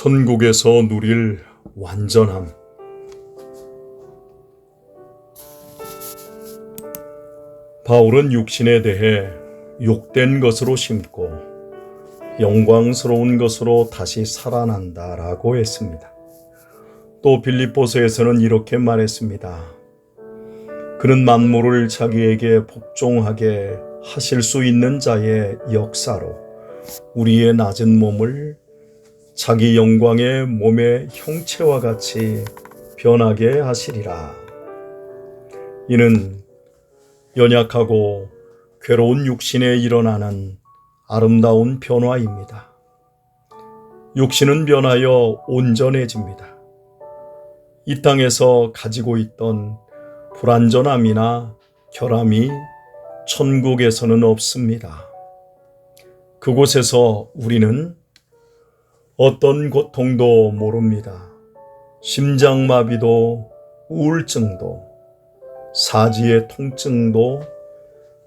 천국에서 누릴 완전함. 바울은 육신에 대해 욕된 것으로 심고 영광스러운 것으로 다시 살아난다라고 했습니다. 또 빌립보서에서는 이렇게 말했습니다. 그는 만물을 자기에게 복종하게 하실 수 있는 자의 역사로 우리의 낮은 몸을 자기 영광의 몸의 형체와 같이 변하게 하시리라. 이는 연약하고 괴로운 육신에 일어나는 아름다운 변화입니다. 육신은 변하여 온전해집니다. 이 땅에서 가지고 있던 불완전함이나 결함이 천국에서는 없습니다. 그곳에서 우리는 어떤 고통도 모릅니다. 심장마비도 우울증도 사지의 통증도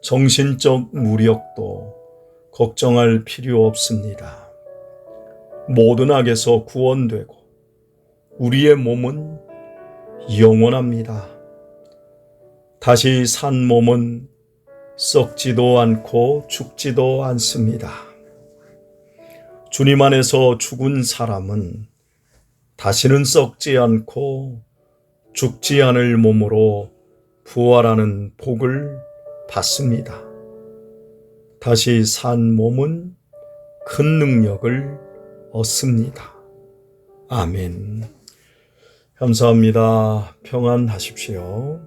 정신적 무력도 걱정할 필요 없습니다. 모든 악에서 구원되고 우리의 몸은 영원합니다. 다시 산 몸은 썩지도 않고 죽지도 않습니다. 주님 안에서 죽은 사람은 다시는 썩지 않고 죽지 않을 몸으로 부활하는 복을 받습니다. 다시 산 몸은 큰 능력을 얻습니다. 아멘. 감사합니다. 평안하십시오.